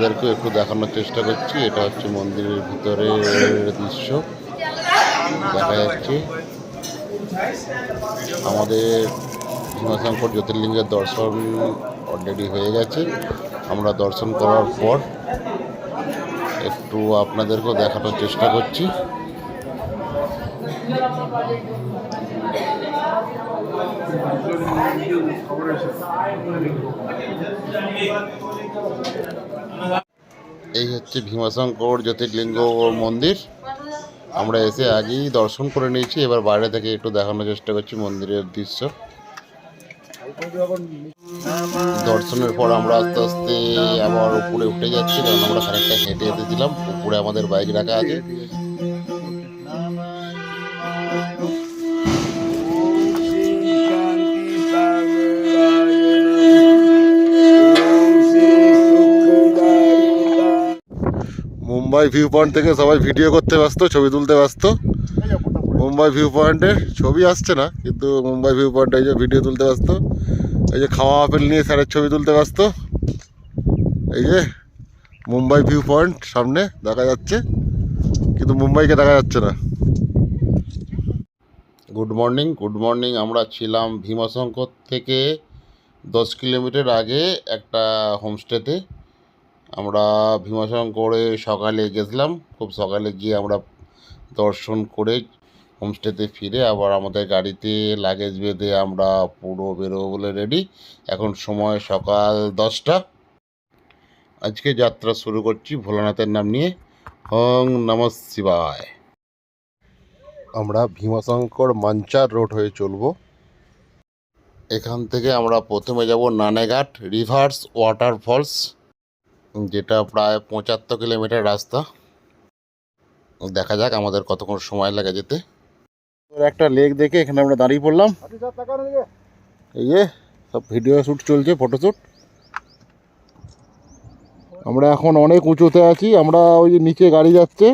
আপনাদেরকে একটু দেখানোর চেষ্টা করছি। এটা হচ্ছে মন্দিরের ভিতরের দৃশ্য। দেখা যাচ্ছে। আমাদের ভীমাশঙ্কর জ্যোতির্লিঙ্গের দর্শন অলরেডি হয়ে গেছে। আমরা দর্শন করার পর একটু আপনাদেরকেও দেখানোর চেষ্টা করছি। এই হচ্ছে ভীমাশঙ্কর, জ্যোতির্লিঙ্গ মন্দির। আমরা এসে আগেই দর্শন করে নিয়েছি, এবার বাইরে থেকে একটু দেখানোর চেষ্টা করছি মন্দিরের দৃশ্য। দর্শনের পর আমরা আস্তে আস্তে আবার উপরে উঠে যাচ্ছি, কারণ আমরা খানিকটা হেঁটে এসেছিলাম উপরে আমাদের বাইক রাখা আছে। মুম্বাই ভিউ পয়েন্ট থেকে সবাই ভিডিও করতে ব্যস্ত, ছবি তুলতে ব্যস্ত। মুম্বাই ভিউ পয়েন্টের ছবি আসছে না, কিন্তু মুম্বাই ভিউ পয়েন্টে এই যে ভিডিও তুলতে ব্যস্ত, এই যে খাওয়া আপেল নিয়ে স্যারের ছবি তুলতে ব্যস্ত। এই যে মুম্বাই ভিউ পয়েন্ট সামনে দেখা যাচ্ছে, কিন্তু মুম্বাইকে দেখা যাচ্ছে না। গুড মর্নিং গুড মর্নিং আমরা ছিলাম ভীমাশঙ্কর থেকে দশ কিলোমিটার আগে একটা হোমস্টেতে আমরা ভীমাশঙ্করে সকালে গেছিলাম। খুব সকালে গিয়ে আমরা দর্শন করে হোমস্টেতে ফিরে আবার আমাদের গাড়িতে লাগেজ বেঁধে আমরা পুরো বেরোবো বলে রেডি এখন সময় সকাল দশটা। আজকে যাত্রা শুরু করছি ভোলানাথের নাম নিয়ে। হং নম শিবায়। আমরা ভীমাশঙ্কর মাঞ্চার রোড হয়ে চলবো। এখান থেকে আমরা প্রথমে যাব নানেঘাট রিভার্স ওয়াটারফলস। যেটা প্রায় পঁচাত্তর কিলোমিটার রাস্তা। দেখা যাক আমাদের কতক্ষণ সময় লাগে যেতে। একটা লেক দেখে এখানে আমরা দাঁড়িয়ে পড়লাম। এই যে সব ভিডিও শ্যুট চলছে ফটোশ্যুট আমরা এখন অনেক উঁচুতে আছি আমরা ওই নিচে গাড়ি যাচ্ছে।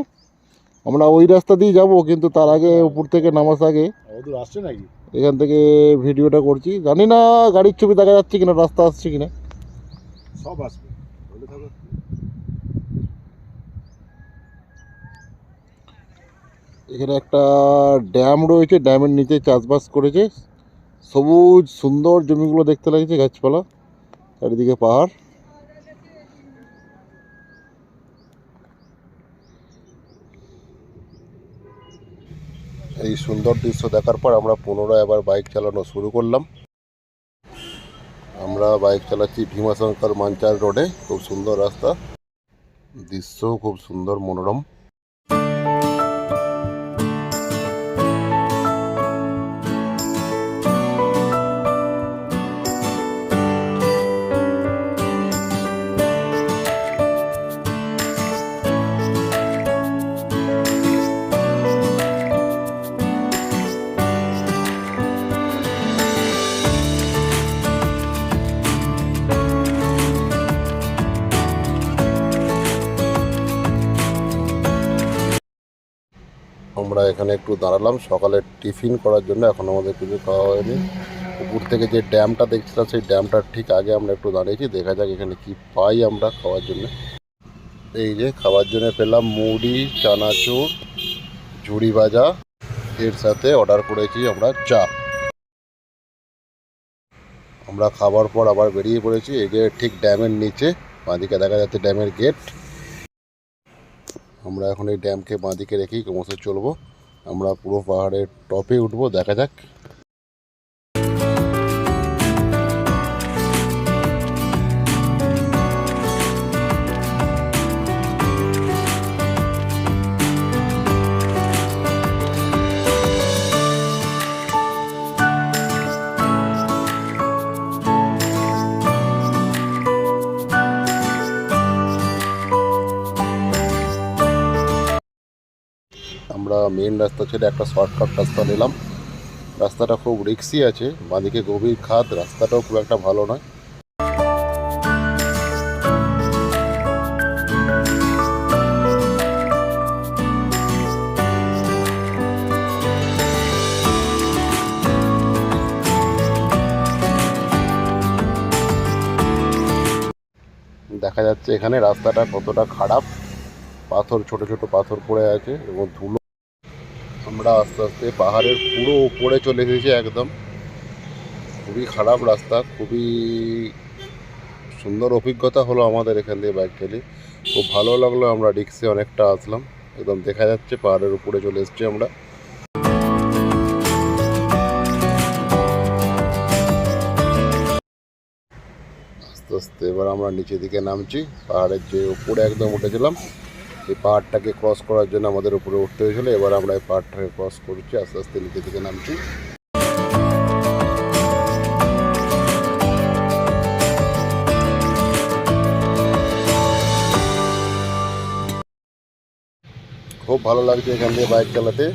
আমরা ওই রাস্তা দিয়ে যাব কিন্তু তার আগে উপর থেকে নামার আগে আসছে নাকি? এখান থেকে ভিডিওটা করছি। জানি না গাড়ির ছবি দেখা যাচ্ছে কিনা রাস্তা আসছে কিনা। সব আসবে। বলে থাকো। এখানে একটা ড্যাম রয়েছে, ড্যামের নিচে চাষবাস করেছে। সবুজ, সুন্দর জমিগুলো দেখতে লাগছে, গাছপালা, চারিদিকে পাহাড়। এই সুন্দর দৃশ্য দেখার পর আমরা পুনরায় আবার বাইক চালানো শুরু করলাম। আমরা বাইক চালাচ্ছি ভীমাশঙ্কর মাঞ্চার রোডে। খুব সুন্দর রাস্তা। দৃশ্য খুব সুন্দর মনোরম। এখানে একটু দাঁড়ালাম। সকালে টিফিন করার জন্য এখন আমাদের কিছু খাওয়া হয়নি। উপর থেকে যে ড্যামটা দেখছিলাম, সেই ড্যামটার ঠিক আগে আমরা একটু দাঁড়িয়েছি। দেখা যাক এখানে কি পাই আমরা খাওয়ার জন্য। এই যে খাওয়ার জন্য পেলাম মুড়ি, চানাচুর, ঝুড়ি ভাজা। এর সাথে অর্ডার করেছি আমরা চা। আমরা খাবার পর আবার বেরিয়ে পড়েছি। এই যে ঠিক ড্যামের নিচে, বাঁদিকে দেখা যাচ্ছে ড্যামের গেট। আমরা এখন এই ড্যামকে বাঁদিকে রেখেই ক্রমশ চলবো। আমরা পুরো পাহাড়ের টপে উঠবো দেখা যাক। মেন রাস্তা ছেড়ে একটা শর্টকাট রাস্তা নিলাম। রাস্তাটা খুব রিক্সি আছে, বাঁদিকে গভীর খাদ, রাস্তাটাও খুব একটা ভালো নয়। দেখা যাচ্ছে এখানে রাস্তাটা কতটা খারাপ। পাথর, ছোট ছোট পাথর পড়ে আছে এবং ধুলো আমরা আস্তে আস্তে পাহাড়ের পুরো উপরে চলে এসেছি একদম। খুবই খারাপ রাস্তা, খুবই সুন্দর অভিজ্ঞতা হলো আমাদের এখান দিয়ে বাইক চালিয়ে খুব ভালো লাগল আমরা রিক্সে অনেকটা আসলাম, একদম দেখা যাচ্ছে পাহাড়ের উপরে চলে এসেছি আমরা। আস্তে আস্তে এবার আমরা নিচের দিকে নামছি, পাহাড়ের যে উপরে একদম উঠেছিলাম। এই পাহাড়টাকে ক্রস করার জন্য আমাদের উপরে উঠতে হয়েছিল। এবার আমরা এই পাহাড়টাকে ক্রস করছি, আস্তে আস্তে নিচে থেকে নামছি। খুব ভালো লাগছে এখান দিয়ে বাইক চালাতে।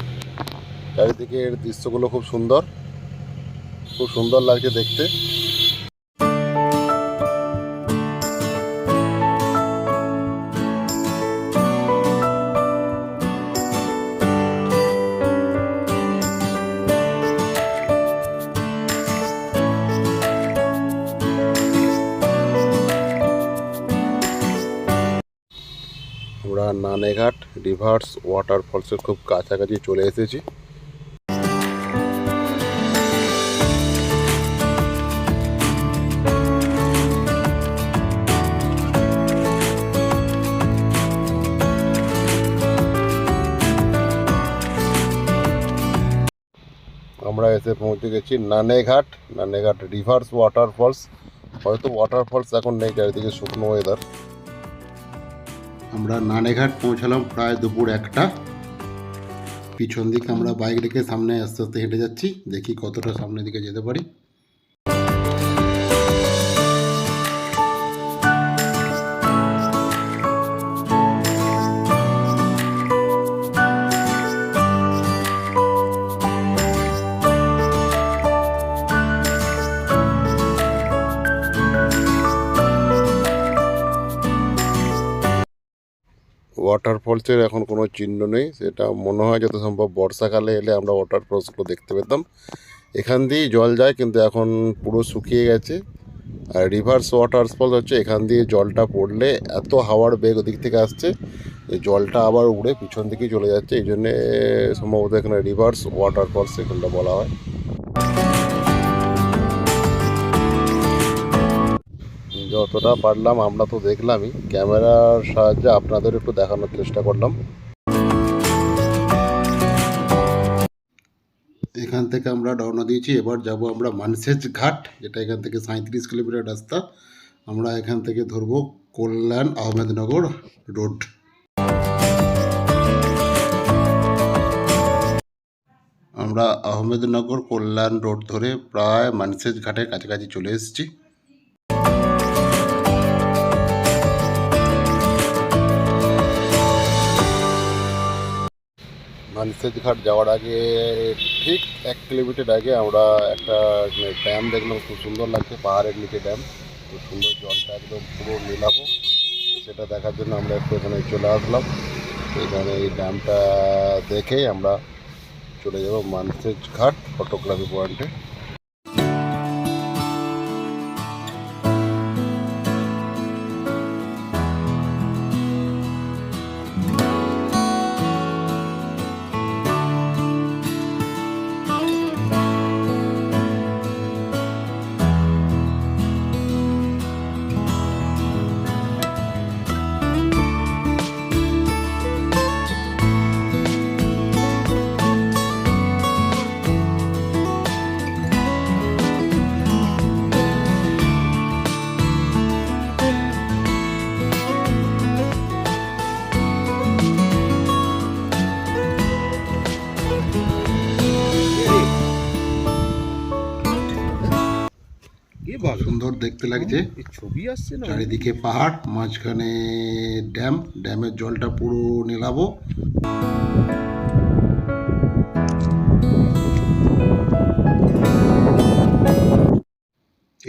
চারিদিকের দৃশ্যগুলো খুব সুন্দর। খুব সুন্দর লাগছে দেখতে। নানেঘাট রিভার্স ওয়াটারফলসের খুব কাছাকাছি চলে এসেছি। আমরা এসে পৌঁছে গেছি নানেঘাট নানেঘাট রিভার্স ওয়াটারফলস। হয়তো ওয়াটারফলস এখন নেই, চারিদিকে শুকনো ওয়েদার আমরা নানেঘাট পৌঁছালাম প্রায় দুপুর একটা। পিছন দিকে আমরা বাইক রেখে সামনে আস্তে আস্তে হেঁটে যাচ্ছি। দেখি কতটা সামনের দিকে যেতে পারি। ওয়াটারফলসের এখন কোনো চিহ্ন নেই। সেটা মনে হয় যত সম্ভব বর্ষাকালে এলে আমরা ওয়াটারফলসগুলো দেখতে পেতাম। এখান দিয়েই জল যায়, কিন্তু এখন পুরো শুকিয়ে গেছে। আর রিভার্স ওয়াটারফলস হচ্ছে, এখান দিয়ে জলটা পড়লে এত হাওয়ার বেগ ওদিক থেকে আসছে জলটা আবার উড়ে পিছন দিকেই চলে যাচ্ছে। এই জন্যে সম্ভবত এখানে রিভার্স ওয়াটারফলস এখানটা বলা হয়। যতটা পারলাম, আমরা তো দেখলামই। ক্যামেরার সাহায্যে আপনাদের একটু দেখানোর চেষ্টা করলাম। এখান থেকে আমরা রওনা দিয়েছি। এবার যাব আমরা মানসেজ ঘাট, যেটা এখান থেকে সাঁত্রিশ কিলোমিটার রাস্তা। আমরা এখান থেকে ধরবো কল্যাণ আহমেদনগর রোড। আমরা আহমেদনগর কল্যাণ রোড ধরে প্রায় মানসেজ ঘাটের কাছাকাছি চলে এসেছি। মানসেজ ঘাট যাওয়ার আগে, ঠিক এক কিলোমিটার আগে আমরা একটা ড্যাম দেখলাম, খুব সুন্দর লাগছে, পাহাড়ের নিচে ড্যাম খুব সুন্দর জলটা একদম পুরো মেলাবো। সেটা দেখার জন্য আমরা একটু এখানে চলে আসলাম। এখানে এই ড্যামটা দেখেই আমরা চলে যাব মানসেজ ঘাট ফটোগ্রাফি পয়েন্টে সুন্দর দেখতে লাগছে। ছবি আসছে না? চারিদিকে পাহাড় মাঝখানে ড্যাম ড্যামের জলটা পুরো নেলাবো।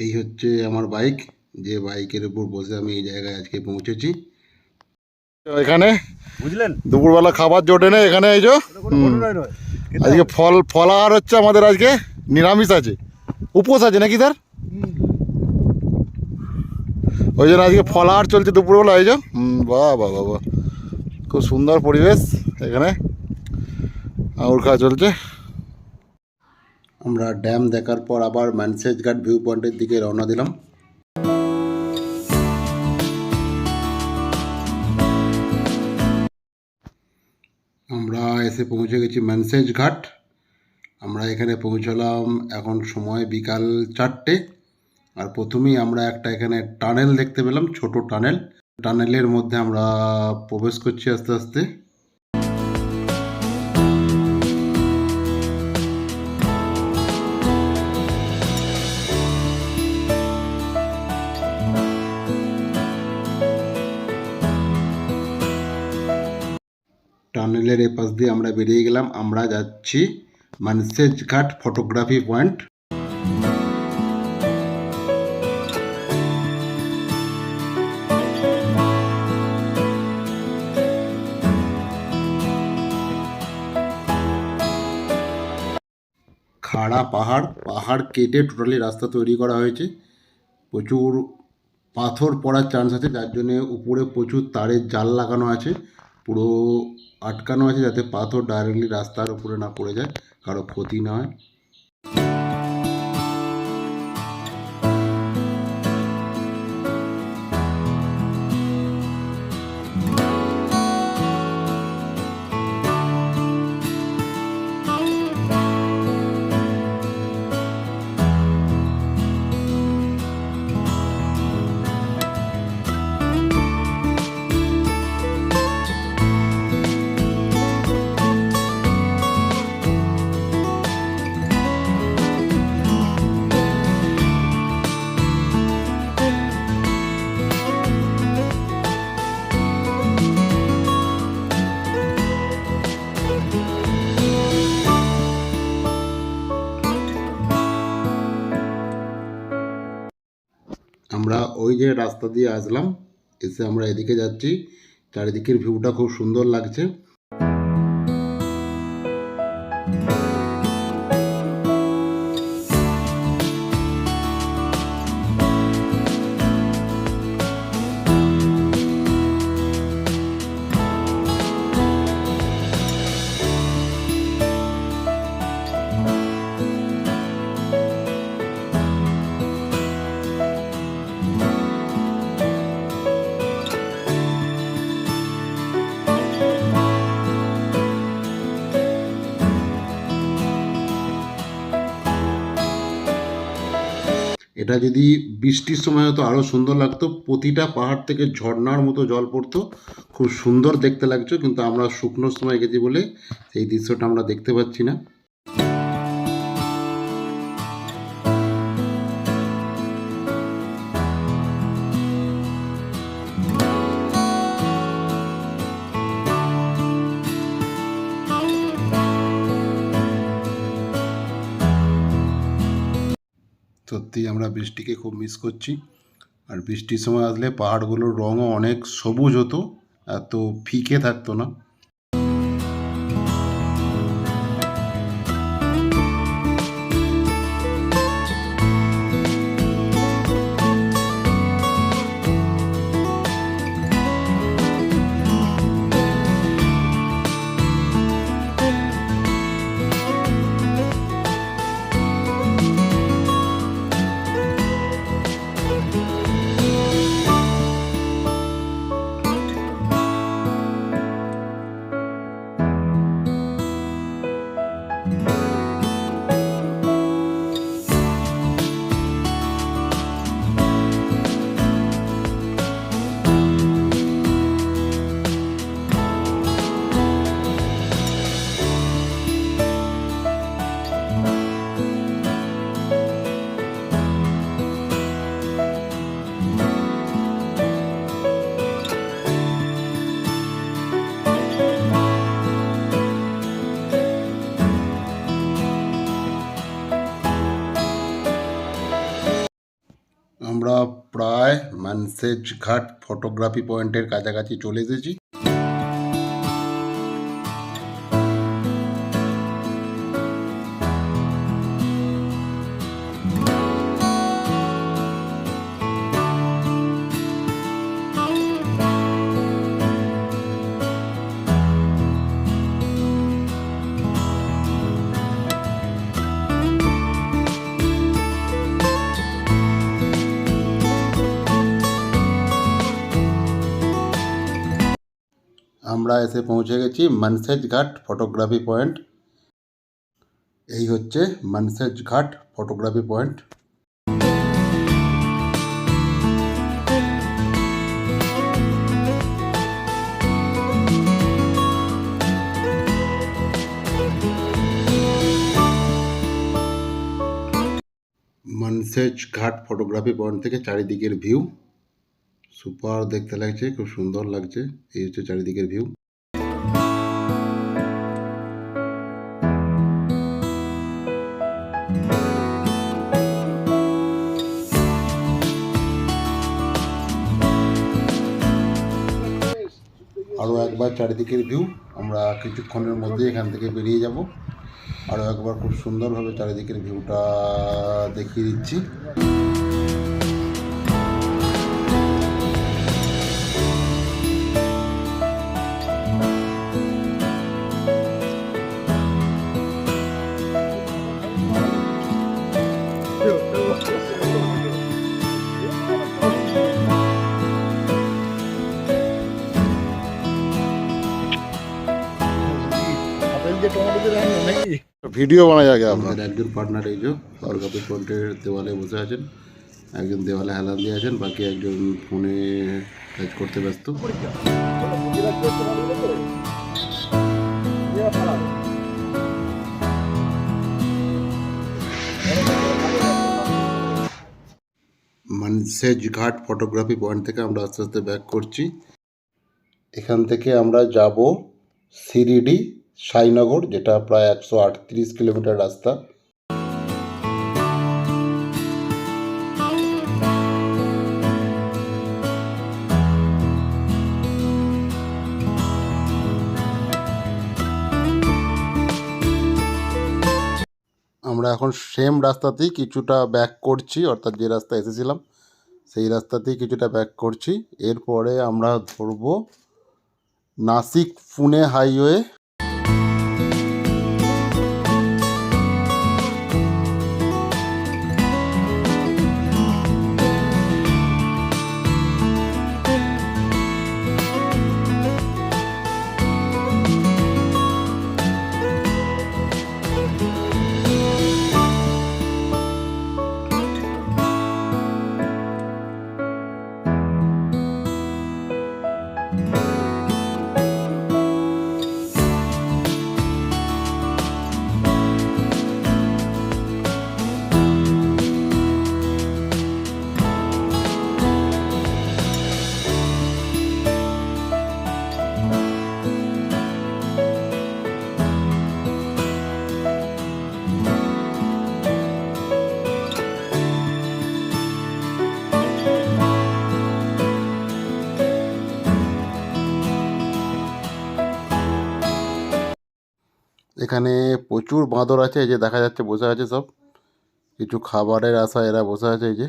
এই হচ্ছে আমার বাইক যে বাইকের উপর বসে আমি এই জায়গায় আজকে পৌঁছেছি। এখানে বুঝলেন? দুপুরবেলা খাবার জোটে না এখানে এই যে আজকে। ফল ফলাহার হচ্ছে আমাদের আজকে নিরামিষ আছে। উপোস আছে নাকি স্যার ওই জন্য আজকে ফলাহার চলছে দুপুরবেলা, এই যে বাহ বাহ বাহ খুব সুন্দর পরিবেশ এখানে। আঙুর খাওয়া চলছে। আমরা ড্যাম দেখার পর আবার ম্যানসেজ ঘাট ভিউ পয়েন্টের দিকে রওনা দিলাম। আমরা এসে পৌঁছে গেছি ম্যানসেজ ঘাট। আমরা এখানে পৌঁছলাম এখন সময় বিকাল চারটে। আর প্রথমেই আমরা একটা এখানে টানেল দেখতে পেলাম, ছোট টানেল। টানেলের মধ্যে আমরা প্রবেশ করছি আস্তে আস্তে। টানেলের এপাশ দিয়ে আমরা বেরিয়ে গেলাম। আমরা যাচ্ছি মানসেজ ঘাট ফটোগ্রাফি পয়েন্ট। পাহাড় পাহাড় কেটে টোটালি রাস্তা তৈরি করা হয়েছে। প্রচুর পাথর পড়ার চান্স আছে, যার জন্যে উপরে প্রচুর তারের জাল লাগানো আছে। পুরো আটকানো আছে যাতে পাথর ডাইরেক্টলি রাস্তার উপরে না পড়ে যায়, কারও ক্ষতি না হয়। আমরা ওই যে রাস্তা দিয়ে আসলাম, এসে আমরা এদিকে যাচ্ছি। চারিদিকের ভিউটা খুব সুন্দর লাগছে। এটা যদি বৃষ্টির সময় হতো আরও সুন্দর লাগতো, প্রতিটা পাহাড় থেকে ঝর্নার মতো জল পড়তো, খুব সুন্দর দেখতে লাগছে, কিন্তু আমরা শুকনোর সময় গেছি বলে এই দৃশ্যটা আমরা দেখতে পাচ্ছি না। বৃষ্টিকে খুব মিস করছি। আর বৃষ্টির সময় আসলে পাহাড়গুলোর রঙও অনেক সবুজ হতো, এত ফিকে থাকতো না। মানসেজ ঘাট ফটোগ্রাফি পয়েন্টের কাছাকাছি চলে এসেছি। আমরা এসে পৌঁছে গেছি মানসেজ ঘাট ফটোগ্রাফি পয়েন্ট। এই হচ্ছে মানসেজ ঘাট ফটোগ্রাফি পয়েন্ট। মানসেজ ঘাট ফটোগ্রাফি পয়েন্ট থেকে চারিদিকের ভিউ। সুপার দেখতে লাগছে, খুব সুন্দর লাগছে। এই হচ্ছে চারিদিকের ভিউ আরও একবার চারিদিকের ভিউ আমরা কিছুক্ষণের মধ্যে এখান থেকে বেরিয়ে যাব। আরও একবার খুব সুন্দরভাবে চারিদিকের ভিউটা দেখিয়ে দিচ্ছি। ভিডিও বানা যাবে আপনার। আমাদের একজন পার্টনার এই যে ফটোগ্রাফি পয়েন্টের দেওয়ালে বসে আছেন একজন দেওয়ালে হেলান দিয়ে আছেন বাকি একজন ফোনে কাজ করতে ব্যস্ত। মানসেজ ঘাট ফটোগ্রাফি পয়েন্ট থেকে আমরা আস্তে আস্তে ব্যাক করছি। এখান থেকে আমরা যাব সিরিডি সাইনগর, যেটা প্রায় একশো আটত্রিশ কিলোমিটার রাস্তা। আমরা এখন সেম রাস্তাতেই কিছুটা ব্যাক করছি, অর্থাৎ যে রাস্তা এসেছিলাম, সেই রাস্তাতেই কিছুটা ব্যাক করছি। এরপরে আমরা ধরবো নাসিক পুনে হাইওয়ে এখানে প্রচুর বাঁদর আছে, এই যে দেখা যাচ্ছে বসে আছে সব। কিছু খাবারের আশায় এরা বসে আছে, এই যে।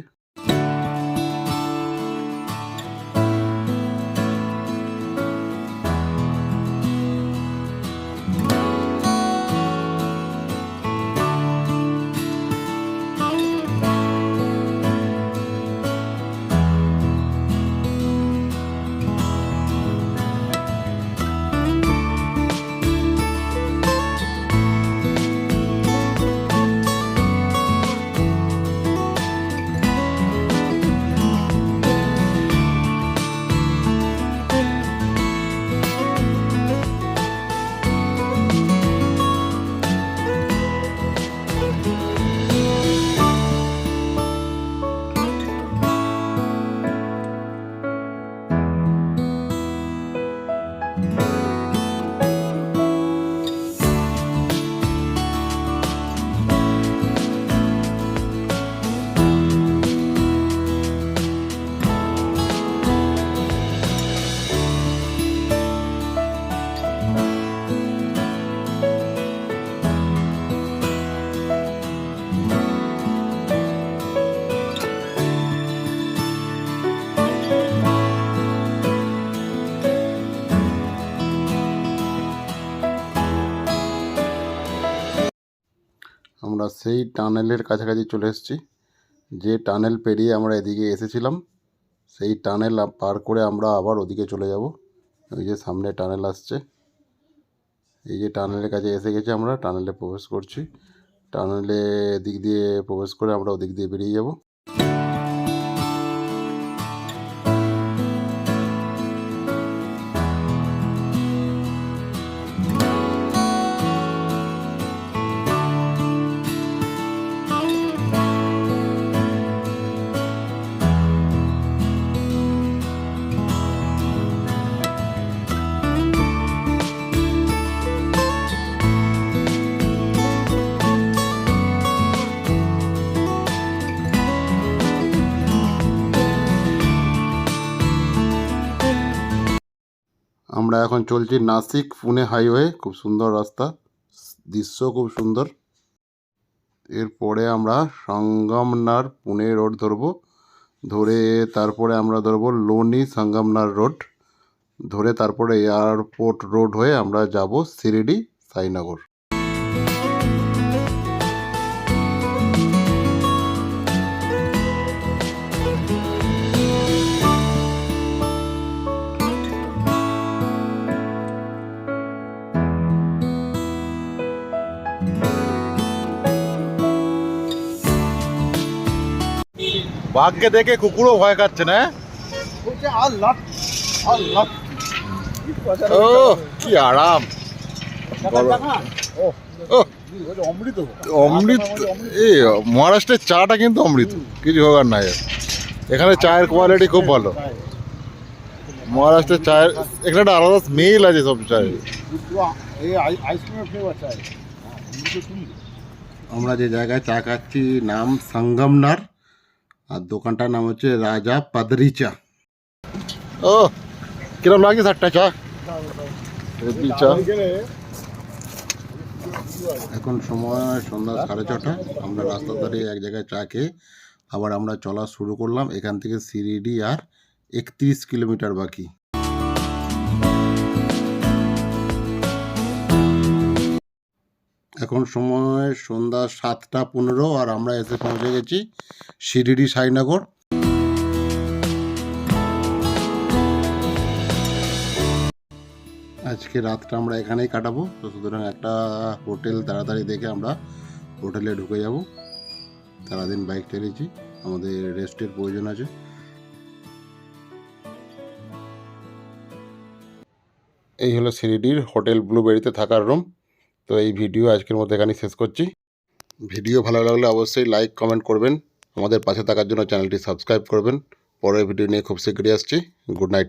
সেই টানেলের কাছাকাছি চলে এসেছি। যে টানেল পেরিয়ে আমরা এদিকে এসেছিলাম, সেই টানেল পার করে আমরা আবার ওদিকে চলে যাব। ওই যে সামনে টানেল আসছে। এই যে টানেলের কাছে এসে গেছি আমরা, টানেলে প্রবেশ করছি। টানেলে দিক দিয়ে প্রবেশ করে আমরা ওদিক দিয়ে বেরিয়ে যাব। আমরা এখন চলছি নাসিক পুনে হাইওয়ে, খুব সুন্দর রাস্তা, দৃশ্য খুব সুন্দর। এরপরে আমরা সঙ্গমনার পুনে রোড ধরবো, ধরে তারপরে আমরা ধরবো লোনি সঙ্গমনার রোড, ধরে তারপরে এয়ারপোর্ট রোড হয়ে আমরা যাব শিরিডি সাইনগর। বাঘকে দেখে কুকুরও ভয় খাচ্ছে না আল্লাহ ও কি আরাম। ও ও। অমৃত। অমৃত? এই মহারাষ্ট্রের চাটা কিন্তু অমৃত। কিছু হোক নাই। এখানে চায়ের কোয়ালিটি খুব ভালো। মহারাষ্ট্রের চায়ের এখানে একটা আলাদা স্মেল আছে সব চায়ের। আমরা যে জায়গায় চা খাচ্ছি নাম সঙ্গমনার। আর দোকানটার নাম হচ্ছে রাজা পাদরি চা ও কিরম লাগে চারটা চা? চা। এখন সময় সন্ধ্যা সাড়ে ছটা। আমরা রাস্তা ধারে এক জায়গায় চা খেয়ে আবার আমরা চলা শুরু করলাম। এখান থেকে সিরিডি আর একত্রিশ কিলোমিটার বাকি। এখন সময় সন্ধ্যা সাতটা পনেরো আর আমরা এসে পৌঁছে গেছি শিরিডি সাইনগর। আজকে রাতটা আমরা এখানেই কাটাবো। তো সুতরাং একটা হোটেল তাড়াতাড়ি দেখে আমরা হোটেলে ঢুকে যাব। সারাদিন বাইক চালিয়েছি, আমাদের রেস্টের প্রয়োজন আছে। এই হলো সিরিডির হোটেল ব্লুবেরিতে থাকার রুম। তো এই ভিডিও আজকের মতো এখানেই শেষ করছি। ভিডিও ভালো লাগলে অবশ্যই লাইক কমেন্ট করবেন। আমাদের পাশে থাকার জন্য চ্যানেলটি সাবস্ক্রাইব করবেন। পরের ভিডিও নিয়ে খুব শীঘ্রই আসছি। Good night